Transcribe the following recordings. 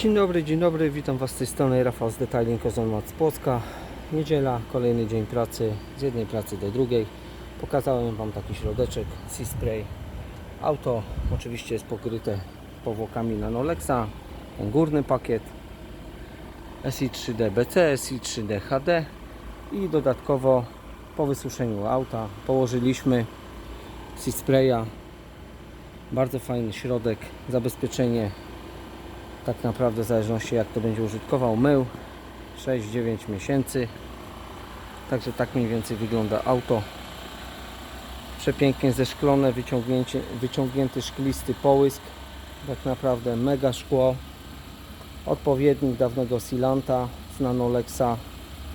Dzień dobry, dzień dobry, witam Was z tej strony Rafał z Detailing Ozon z Płocka. Niedziela, kolejny dzień pracy, z jednej pracy do drugiej. Pokazałem Wam taki środeczek Sea Spray. Auto oczywiście jest pokryte powłokami Nanolexa, ten górny pakiet SI 3D BC, SI 3D HD i dodatkowo po wysuszeniu auta położyliśmy Sea Spraya. Bardzo fajny środek, zabezpieczenie tak naprawdę w zależności jak to będzie użytkował mył. 6-9 miesięcy. Także tak mniej więcej wygląda auto. Przepięknie zeszklone wyciągnięcie, wyciągnięty szklisty połysk. Tak naprawdę mega szkło. Odpowiednik dawnego silanta z Nanolexa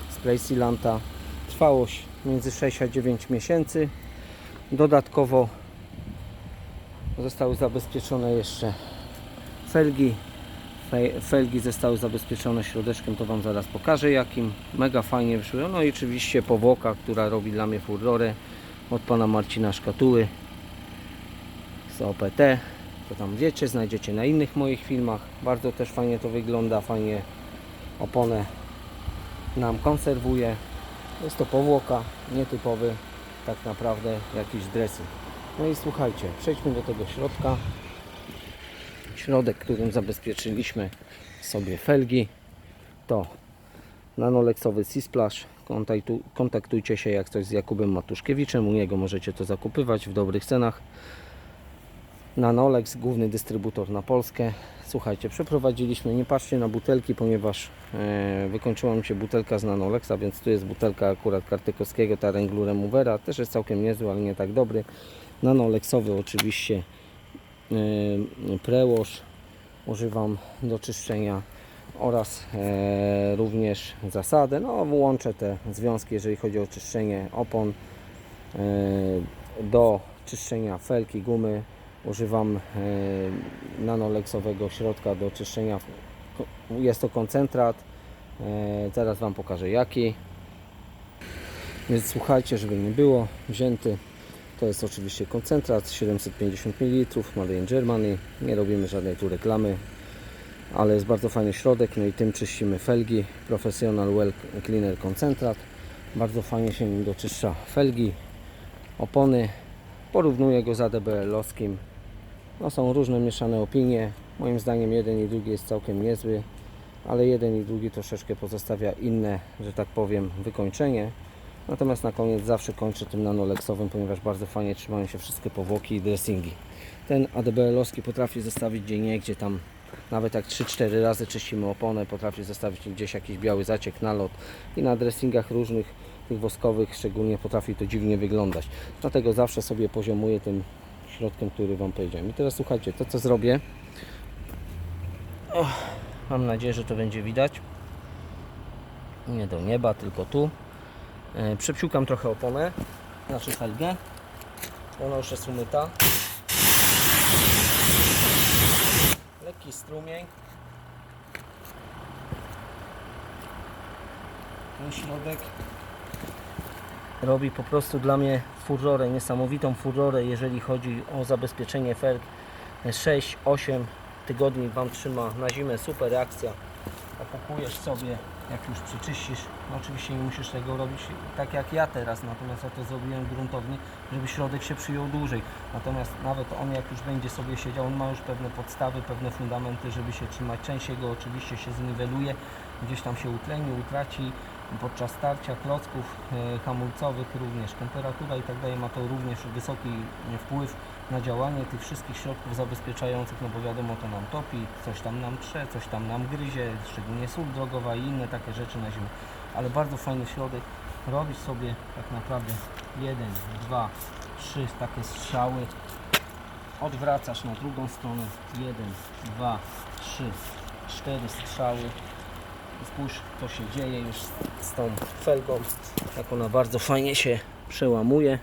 spray silanta. Trwałość między 6 a 9 miesięcy. Dodatkowo zostały zabezpieczone jeszcze felgi. Fe- felgi zostały zabezpieczone środeczkiem, to Wam zaraz pokażę jakim. Mega fajnie wyszły. No i oczywiście powłoka, która robi dla mnie furorę od Pana Marcina Szkatuły z OPT. To tam wiecie, znajdziecie na innych moich filmach. Bardzo też fajnie to wygląda, fajnie oponę nam konserwuje. Jest to powłoka, nietypowy tak naprawdę jakiś dressing. No i słuchajcie, przejdźmy do tego środka środek, którym zabezpieczyliśmy sobie felgi to nanoleksowy Kontaktu, kontaktujcie się jak coś z Jakubem Matuszkiewiczem u niego możecie to zakupywać w dobrych cenach. Nanolex, główny dystrybutor na Polskę. Słuchajcie, przeprowadziliśmy, nie patrzcie na butelki ponieważ e, wykończyła mi się butelka z Nanolexa, więc tu jest butelka akurat Kartykowskiego, ta Wrangler Removera też jest całkiem niezły, ale nie tak dobry. Nanolexowy oczywiście prełoż używam do czyszczenia oraz e, również zasadę. No, włączę te związki, jeżeli chodzi o czyszczenie opon. E, do czyszczenia felki, gumy używam e, nanoleksowego środka do czyszczenia. Jest to koncentrat. E, teraz Wam pokażę jaki. Więc słuchajcie, żeby nie było wzięty. To jest oczywiście koncentrat 750 ml, Made in Germany. Nie robimy żadnej tu reklamy, ale jest bardzo fajny środek. No i tym czyścimy felgi. Professional Well Cleaner koncentrat. Bardzo fajnie się nim doczyszcza felgi, opony. Porównuję go z ADBL-owskim. No, są różne mieszane opinie. Moim zdaniem jeden i drugi jest całkiem niezły, ale jeden i drugi troszeczkę pozostawia inne, że tak powiem, wykończenie. Natomiast na koniec zawsze kończę tym nanoleksowym, ponieważ bardzo fajnie trzymają się wszystkie powłoki i dressingi. Ten ADBL-owski potrafi zostawić gdzie niegdzie tam, nawet jak 3-4 razy czyścimy oponę, potrafi zostawić gdzieś jakiś biały zaciek, nalot i na dressingach różnych, tych woskowych szczególnie potrafi to dziwnie wyglądać. Dlatego zawsze sobie poziomuję tym środkiem, który Wam powiedziałem. I teraz słuchajcie, to co zrobię, mam nadzieję, że to będzie widać. Nie do nieba, tylko tu. E, Przepsiukam trochę oponę, znaczy felgę. Ona już jest umyta. Lekki strumień. Ten środek robi po prostu dla mnie furorę, niesamowitą furorę, jeżeli chodzi o zabezpieczenie felg. 6-8 tygodni Wam trzyma na zimę, super reakcja. Opakujesz sobie, jak już przeczyścisz. No oczywiście nie musisz tego robić tak jak ja teraz, natomiast ja to zrobiłem gruntownie, żeby środek się przyjął dłużej. Natomiast nawet on jak już będzie sobie siedział, on ma już pewne podstawy, pewne fundamenty, żeby się trzymać. Część jego oczywiście się zniweluje, gdzieś tam się utleni, utraci podczas starcia klocków e, hamulcowych również. Temperatura i tak dalej ma to również wysoki wpływ na działanie tych wszystkich środków zabezpieczających, no bo wiadomo to nam topi, coś tam nam trze, coś tam nam gryzie, szczególnie sól drogowa i inne takie rzeczy na zimę. Ale bardzo fajny środek, robisz sobie tak naprawdę jeden, dwa, trzy takie strzały, odwracasz na drugą stronę, jeden, dwa, trzy, cztery strzały, spójrz co się dzieje już z tą felgą, jak ona bardzo fajnie się przełamuje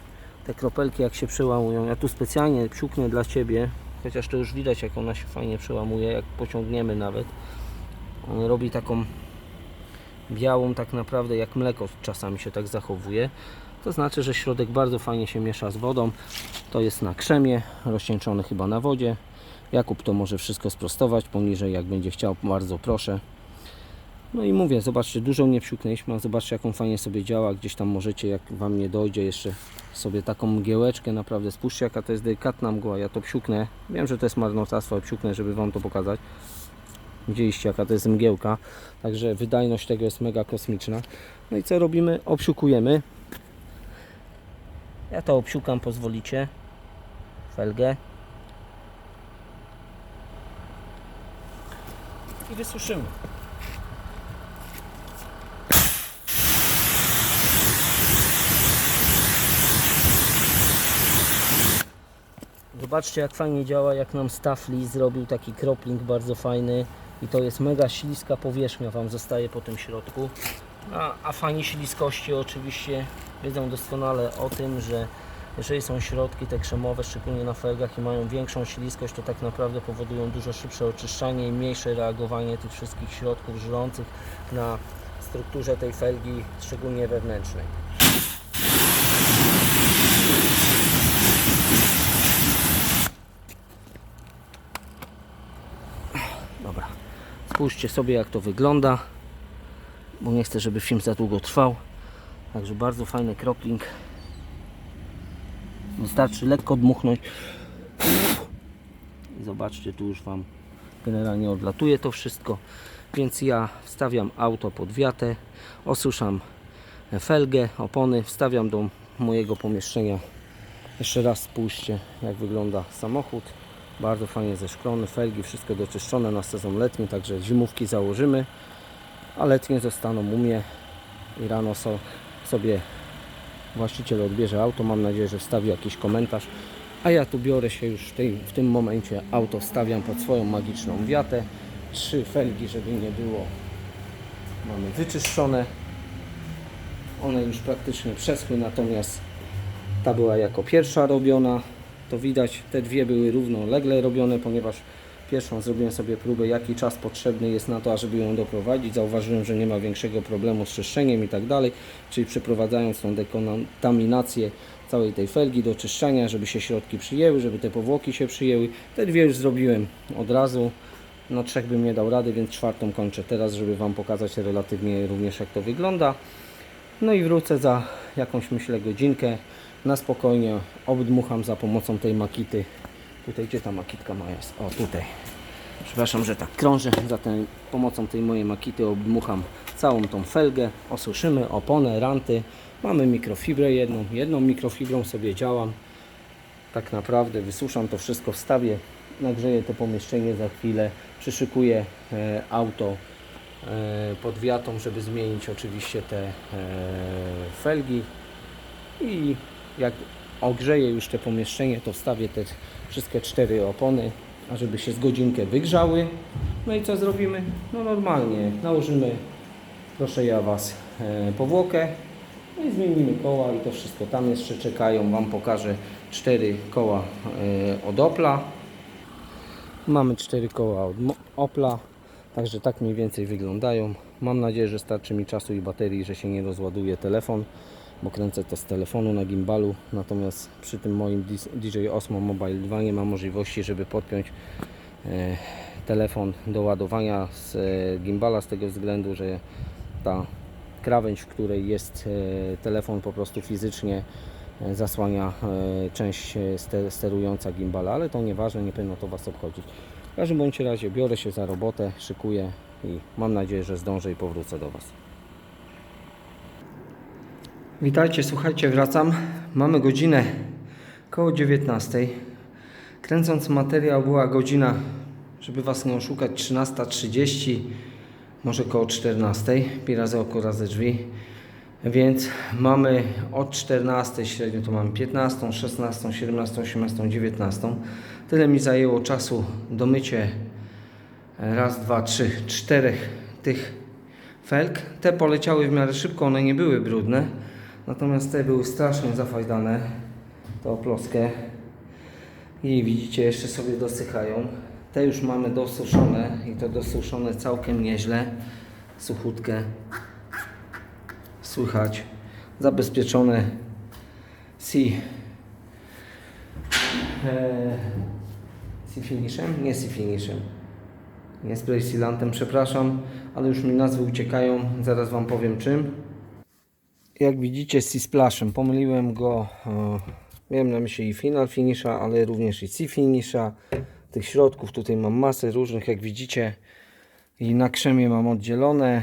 te kropelki jak się przełamują. Ja tu specjalnie psiuknę dla Ciebie, chociaż to już widać jak ona się fajnie przełamuje, jak pociągniemy nawet. On robi taką białą tak naprawdę jak mleko czasami się tak zachowuje. To znaczy, że środek bardzo fajnie się miesza z wodą. To jest na krzemie, rozcieńczony chyba na wodzie. Jakub to może wszystko sprostować poniżej, jak będzie chciał, bardzo proszę. No i mówię, zobaczcie, dużo nie wsiuknęliśmy, a zobaczcie jaką fajnie sobie działa. Gdzieś tam możecie, jak Wam nie dojdzie, jeszcze sobie taką mgiełeczkę, naprawdę spójrzcie jaka to jest delikatna mgła. Ja to psiuknę, wiem, że to jest marnotrawstwo, ale psiuknę, żeby Wam to pokazać. Widzieliście jaka to jest mgiełka, także wydajność tego jest mega kosmiczna. No i co robimy? Obsiukujemy. Ja to obsiukam, pozwolicie. Felgę. I wysuszymy. Zobaczcie jak fajnie działa, jak nam Staffli zrobił taki kropling bardzo fajny i to jest mega śliska powierzchnia Wam zostaje po tym środku. A, a fani śliskości oczywiście wiedzą doskonale o tym, że jeżeli są środki te krzemowe, szczególnie na felgach i mają większą śliskość, to tak naprawdę powodują dużo szybsze oczyszczanie i mniejsze reagowanie tych wszystkich środków żrących na strukturze tej felgi, szczególnie wewnętrznej. Dobra, spójrzcie sobie jak to wygląda, bo nie chcę, żeby film za długo trwał. Także bardzo fajny kropling. Wystarczy lekko dmuchnąć. I zobaczcie, tu już Wam generalnie odlatuje to wszystko. Więc ja wstawiam auto pod wiatę, osuszam felgę, opony, wstawiam do mojego pomieszczenia. Jeszcze raz spójrzcie, jak wygląda samochód. Bardzo fajnie zeszklony, felgi, wszystko doczyszczone na sezon letni, także zimówki założymy, a letnie zostaną u mnie i rano so, sobie właściciel odbierze auto. Mam nadzieję, że wstawi jakiś komentarz. A ja tu biorę się już w, tej, w tym momencie. Auto stawiam pod swoją magiczną wiatę. Trzy felgi, żeby nie było. Mamy wyczyszczone. One już praktycznie przeschły, natomiast ta była jako pierwsza robiona. To widać, te dwie były równolegle robione, ponieważ pierwszą zrobiłem sobie próbę, jaki czas potrzebny jest na to, ażeby ją doprowadzić. Zauważyłem, że nie ma większego problemu z czyszczeniem i tak dalej, czyli przeprowadzając tą dekontaminację całej tej felgi do czyszczenia, żeby się środki przyjęły, żeby te powłoki się przyjęły. Te dwie już zrobiłem od razu. No trzech bym nie dał rady, więc czwartą kończę teraz, żeby Wam pokazać relatywnie również jak to wygląda. No i wrócę za jakąś myślę godzinkę. Na spokojnie obdmucham za pomocą tej makity. Tutaj gdzie ta makitka moja jest? O tutaj. Przepraszam, że tak krążę. Za tą pomocą tej mojej makity obdmucham całą tą felgę. Osuszymy oponę, ranty. Mamy mikrofibrę jedną. Jedną mikrofibrą sobie działam. Tak naprawdę wysuszam to wszystko, wstawię, nagrzeję to pomieszczenie za chwilę, przyszykuję e, auto e, pod wiatą, żeby zmienić oczywiście te e, felgi i jak ogrzeję już te pomieszczenie, to wstawię te wszystkie cztery opony, a żeby się z godzinkę wygrzały. No i co zrobimy? No normalnie nałożymy, proszę ja Was, e, powłokę no i zmienimy koła i to wszystko tam jeszcze czekają. Wam pokażę cztery koła e, od Opla. Mamy cztery koła od Opla, także tak mniej więcej wyglądają. Mam nadzieję, że starczy mi czasu i baterii, że się nie rozładuje telefon, bo kręcę to z telefonu na gimbalu. Natomiast przy tym moim DJI Osmo Mobile 2 nie ma możliwości, żeby podpiąć e, telefon do ładowania z e, gimbala z tego względu, że ta krawędź, w której jest e, telefon po prostu fizycznie zasłania część ste- sterująca gimbala, ale to nieważne, nie powinno to Was obchodzić. W każdym bądź razie biorę się za robotę, szykuję i mam nadzieję, że zdążę i powrócę do Was. Witajcie, słuchajcie, wracam. Mamy godzinę koło 19. Kręcąc materiał była godzina, żeby Was nie oszukać, 13.30, może koło 14. Pi razy oko razy drzwi. Więc mamy od 14 średnio to mamy 15, 16, 17, 18, 19. Tyle mi zajęło czasu do mycie raz, dwa, trzy, czterech tych felg. Te poleciały w miarę szybko, one nie były brudne. Natomiast te były strasznie zafajdane. To ploskę. I widzicie, jeszcze sobie dosychają. Te już mamy dosuszone i to dosuszone całkiem nieźle. Suchutkę. Słychać. Zabezpieczone C. E, Sea-Finishem? Nie Sea-Finishem. Nie spray sealantem, przepraszam, ale już mi nazwy uciekają, zaraz Wam powiem czym. Jak widzicie Sea Splashem, pomyliłem go, e, miałem na myśli i Final Finisha, ale również i Sea Finisha. Tych środków tutaj mam masę różnych, jak widzicie. I na krzemie mam oddzielone,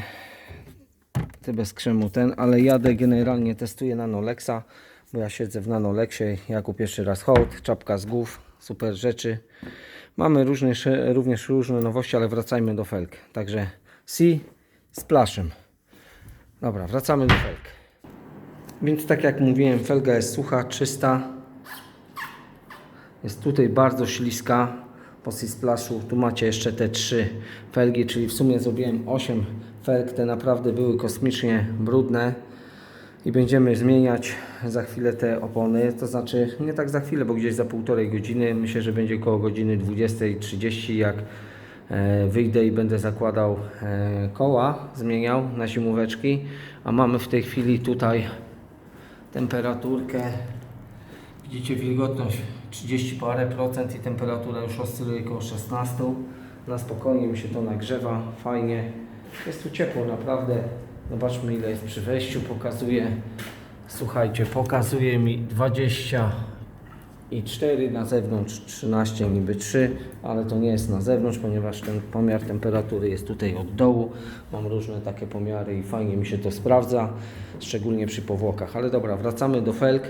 te bez krzemu ten, ale jadę generalnie, testuję Nanolexa, bo ja siedzę w Nanolexie, Jakub pierwszy raz hołd, czapka z głów, super rzeczy. Mamy różne, również różne nowości, ale wracajmy do felg. Także Sea Splashem. Dobra, wracamy do felg. Więc tak jak mówiłem, felga jest sucha, czysta. Jest tutaj bardzo śliska po Sea Splashu. Tu macie jeszcze te trzy felgi, czyli w sumie zrobiłem 8 felg. Te naprawdę były kosmicznie brudne i będziemy zmieniać za chwilę te opony. To znaczy, nie tak za chwilę, bo gdzieś za półtorej godziny. Myślę, że będzie koło godziny 20.30, jak e, wyjdę i będę zakładał e, koła, zmieniał na zimóweczki. A mamy w tej chwili tutaj temperaturkę. Widzicie wilgotność 30 parę procent i temperatura już oscyluje koło 16. Na spokojnie mi się to nagrzewa, fajnie. Jest tu ciepło naprawdę. Zobaczmy ile jest przy wejściu. Pokazuje, słuchajcie, pokazuje mi 20 i 4 na zewnątrz 13 niby 3, ale to nie jest na zewnątrz, ponieważ ten pomiar temperatury jest tutaj od dołu. Mam różne takie pomiary i fajnie mi się to sprawdza, szczególnie przy powłokach. Ale dobra, wracamy do felg.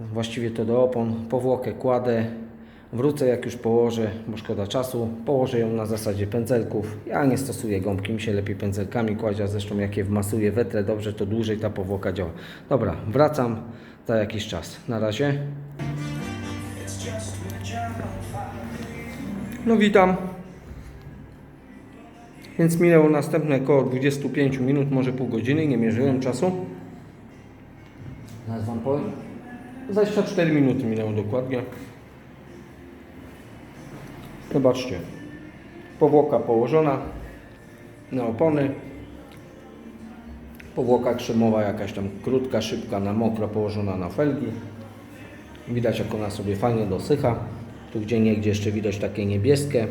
Właściwie to do opon. Powłokę kładę. Wrócę jak już położę, bo szkoda czasu. Położę ją na zasadzie pędzelków. Ja nie stosuję gąbki, mi się lepiej pędzelkami kładzie, a zresztą jak je wmasuję wetrę dobrze, to dłużej ta powłoka działa. Dobra, wracam za jakiś czas. Na razie. No witam. Więc minęło następne około 25 minut, może pół godziny, nie mierzyłem czasu. Zaraz Wam powiem. 24 minuty minęło dokładnie. Zobaczcie. Powłoka położona na opony. Powłoka krzemowa jakaś tam krótka, szybka, na mokro położona na felgi. Widać jak ona sobie fajnie dosycha. Tu gdzie niegdzie jeszcze widać takie niebieskie.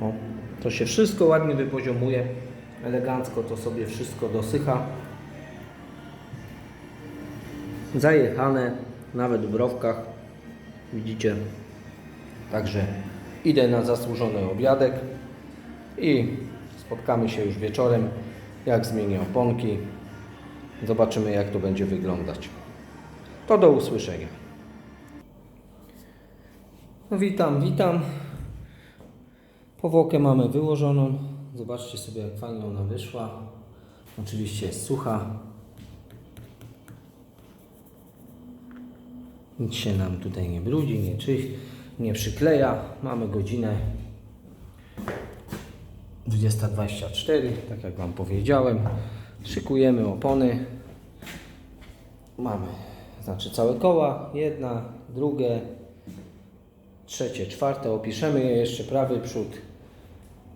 O, to się wszystko ładnie wypoziomuje. Elegancko to sobie wszystko dosycha. Zajechane, nawet w browkach. Widzicie. Także idę na zasłużony obiadek i spotkamy się już wieczorem, jak zmienię oponki. Zobaczymy, jak to będzie wyglądać. To do usłyszenia. No witam, witam. Powłokę mamy wyłożoną. Zobaczcie sobie, jak fajnie ona wyszła. Oczywiście jest sucha. Nic się nam tutaj nie brudzi, nie czyś, nie przykleja. Mamy godzinę 20.24, tak jak Wam powiedziałem. Szykujemy opony. Mamy, znaczy całe koła, jedna, drugie, trzecie, czwarte. Opiszemy je jeszcze prawy przód,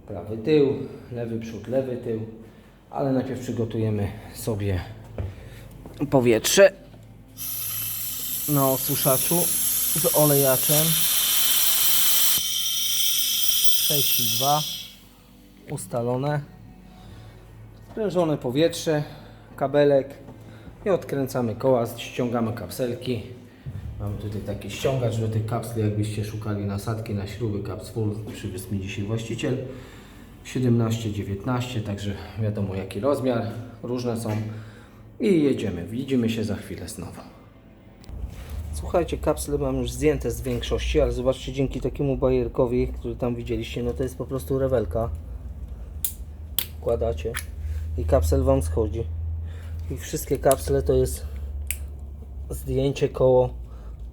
prawy tył, lewy przód, lewy tył. Ale najpierw przygotujemy sobie powietrze na osuszaczu z olejaczem 6,2 ustalone sprężone powietrze kabelek i odkręcamy koła, ściągamy kapselki mamy tutaj taki ściągacz do tych kapsli jakbyście szukali nasadki na śruby caps full przywiózł mi dzisiaj właściciel 17-19 także wiadomo jaki rozmiar różne są i jedziemy, widzimy się za chwilę znowu Słuchajcie, kapsle mam już zdjęte z większości, ale zobaczcie, dzięki takiemu bajerkowi, który tam widzieliście, no to jest po prostu rewelka. Wkładacie i kapsel Wam schodzi. I wszystkie kapsle to jest zdjęcie koło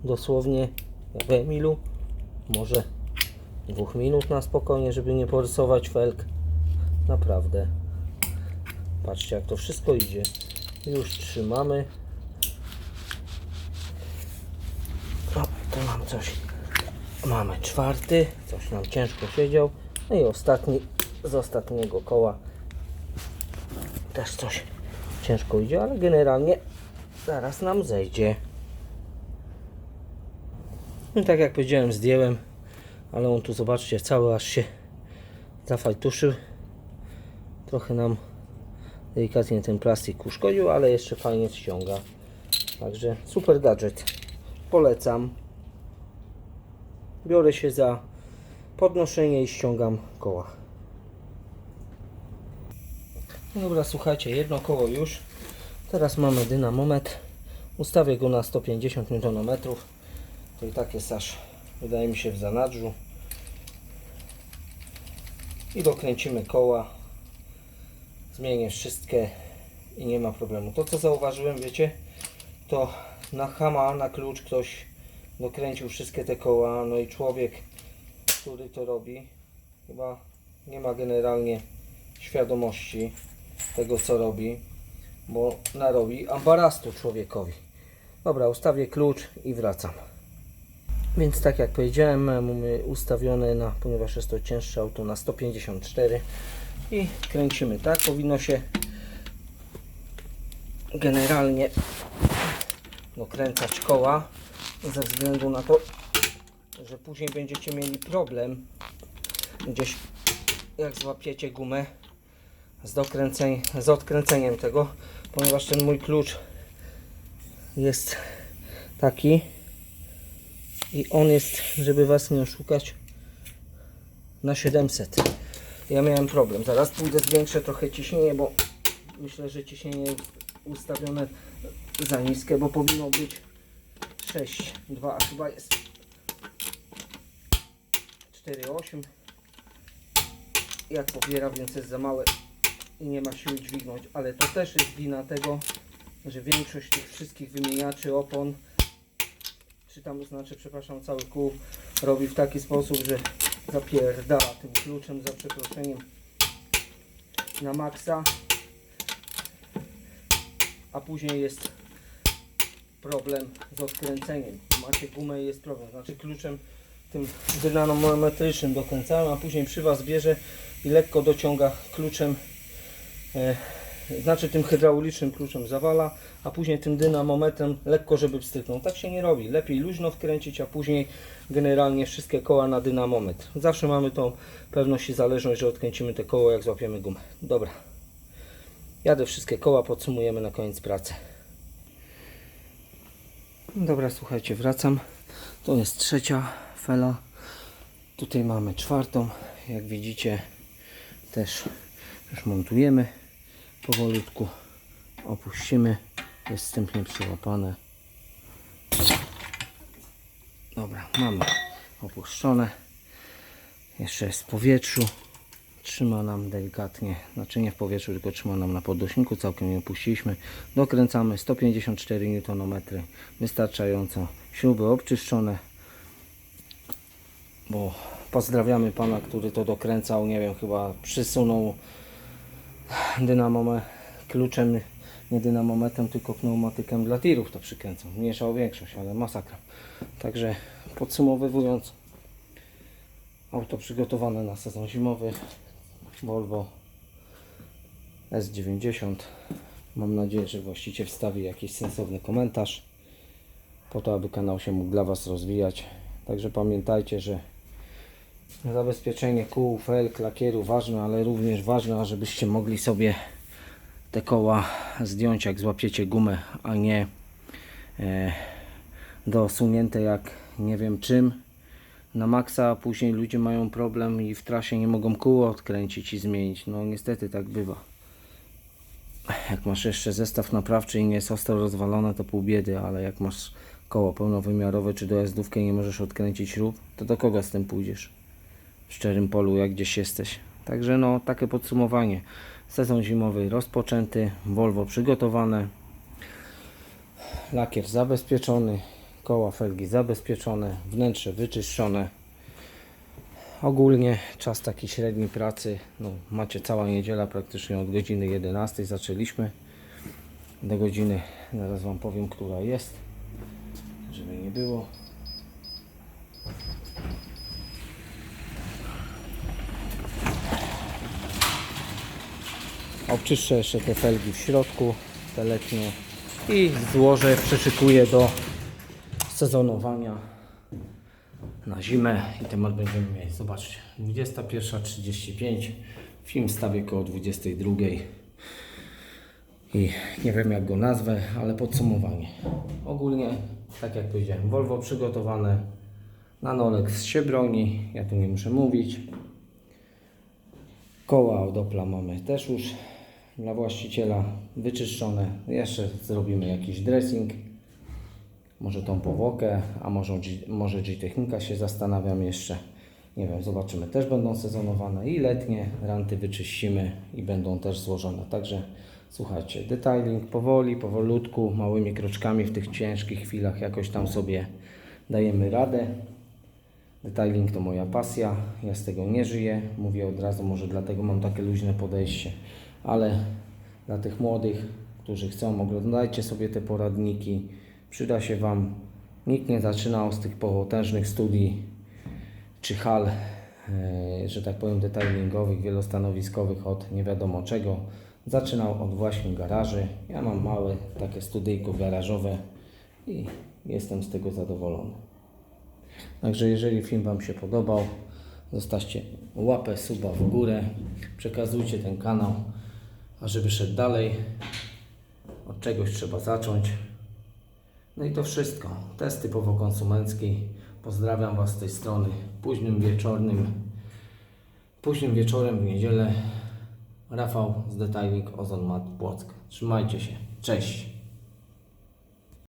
dosłownie w Emilu, może dwóch minut na spokojnie, żeby nie porysować felg. Naprawdę. Patrzcie, jak to wszystko idzie. Już trzymamy. O, tu mam coś. Mamy czwarty, coś nam ciężko siedział. No i ostatni z ostatniego koła. Też coś ciężko idzie, ale generalnie zaraz nam zejdzie. No i tak jak powiedziałem, zdjąłem, ale on tu zobaczcie, cały aż się zafajtuszył. Trochę nam delikatnie ten plastik uszkodził, ale jeszcze fajnie ściąga. Także super gadżet. Polecam. Biorę się za podnoszenie i ściągam koła. No Dobra, słuchajcie, jedno koło już. Teraz mamy dynamometr. Ustawię go na 150 Nm. To i tak jest aż, wydaje mi się, w zanadrzu. I dokręcimy koła. Zmienię wszystkie i nie ma problemu. To co zauważyłem, wiecie, to na hama, na klucz ktoś dokręcił wszystkie te koła, no i człowiek, który to robi, chyba nie ma generalnie świadomości tego co robi, bo narobi ambarastu człowiekowi. Dobra, ustawię klucz i wracam. Więc tak jak powiedziałem, mamy ustawione na, ponieważ jest to cięższe auto na 154 i kręcimy tak. Powinno się generalnie dokręcać koła ze względu na to, że później będziecie mieli problem gdzieś jak złapiecie gumę z, z odkręceniem tego, ponieważ ten mój klucz jest taki i on jest, żeby Was nie oszukać, na 700. Ja miałem problem. Zaraz pójdę zwiększę trochę ciśnienie, bo myślę, że ciśnienie ustawione za niskie, bo powinno być 6,2, a chyba jest 4,8. Jak pobiera, więc jest za małe i nie ma siły dźwignąć, ale to też jest wina tego, że większość tych wszystkich wymieniaczy opon, czy tam znaczy, przepraszam, cały kół robi w taki sposób, że zapierdala tym kluczem za przeproszeniem na maksa, a później jest problem z odkręceniem. Macie gumę i jest problem. Znaczy kluczem tym dynamometrycznym dokręcałem, a później przy Was bierze i lekko dociąga kluczem, e, znaczy tym hydraulicznym kluczem zawala, a później tym dynamometrem lekko, żeby wstrzyknął. Tak się nie robi. Lepiej luźno wkręcić, a później generalnie wszystkie koła na dynamometr. Zawsze mamy tą pewność i zależność, że odkręcimy te koło, jak złapiemy gumę. Dobra. Jadę wszystkie koła, podsumujemy na koniec pracy. Dobra, słuchajcie, wracam. To jest trzecia fela. Tutaj mamy czwartą. Jak widzicie, też już montujemy powolutku. Opuścimy. Jest wstępnie przyłapane. Dobra, mamy opuszczone. Jeszcze jest w powietrzu. Trzyma nam delikatnie, znaczy nie w powietrzu, tylko trzyma nam na podnośniku. Całkiem nie opuściliśmy. Dokręcamy 154 Nm. Wystarczająco. Śruby obczyszczone. Bo pozdrawiamy pana, który to dokręcał. Nie wiem, chyba przysunął dynamomę kluczem, nie dynamometrem, tylko pneumatykiem dla tirów to przykręcał. Mniejsza o większość, ale masakra. Także podsumowując, auto przygotowane na sezon zimowy. Volvo S90. Mam nadzieję, że właściciel wstawi jakiś sensowny komentarz po to, aby kanał się mógł dla Was rozwijać. Także pamiętajcie, że zabezpieczenie kół, felk, lakieru ważne, ale również ważne, żebyście mogli sobie te koła zdjąć jak złapiecie gumę, a nie e, dosunięte jak nie wiem czym na maksa, a później ludzie mają problem i w trasie nie mogą kół odkręcić i zmienić. No niestety tak bywa. Jak masz jeszcze zestaw naprawczy i nie jest ostro rozwalone, to pół biedy, ale jak masz koło pełnowymiarowe czy dojazdówkę i nie możesz odkręcić śrub, to do kogo z tym pójdziesz? Szczerym polu, jak gdzieś jesteś. Także no, takie podsumowanie. Sezon zimowy rozpoczęty, Volvo przygotowane, lakier zabezpieczony, koła felgi zabezpieczone, wnętrze wyczyszczone. Ogólnie czas taki średni pracy, no, macie cała niedziela praktycznie od godziny 11 zaczęliśmy do godziny, zaraz Wam powiem, która jest, żeby nie było. Obczyszczę jeszcze te felgi w środku, te letnie i złożę, przyszykuję do sezonowania na zimę i temat będziemy mieć. Zobaczcie, 21.35, film stawię koło 22. I nie wiem jak go nazwę, ale podsumowanie. Ogólnie, tak jak powiedziałem, Volvo przygotowane, Nanolex się broni, ja tu nie muszę mówić. Koła od Opla mamy też już dla właściciela wyczyszczone. Jeszcze zrobimy jakiś dressing. Może tą powłokę, a może, może G-Technika się zastanawiam jeszcze. Nie wiem, zobaczymy. Też będą sezonowane i letnie ranty wyczyścimy i będą też złożone. Także słuchajcie, detailing powoli, powolutku, małymi kroczkami w tych ciężkich chwilach jakoś tam sobie dajemy radę. Detailing to moja pasja, ja z tego nie żyję. Mówię od razu, może dlatego mam takie luźne podejście, ale dla tych młodych, którzy chcą, oglądajcie sobie te poradniki. Przyda się Wam. Nikt nie zaczynał z tych potężnych studii czy hal, e, że tak powiem, detailingowych, wielostanowiskowych od nie wiadomo czego. Zaczynał od właśnie garaży. Ja mam małe takie studyjko garażowe i jestem z tego zadowolony. Także jeżeli film Wam się podobał, zostawcie łapę, suba w górę, przekazujcie ten kanał, a żeby szedł dalej, od czegoś trzeba zacząć. No i to wszystko. Test typowo konsumencki. Pozdrawiam Was z tej strony późnym wieczornym, późnym wieczorem w niedzielę. Rafał z Detailing Ozon Mat Płock. Trzymajcie się. Cześć.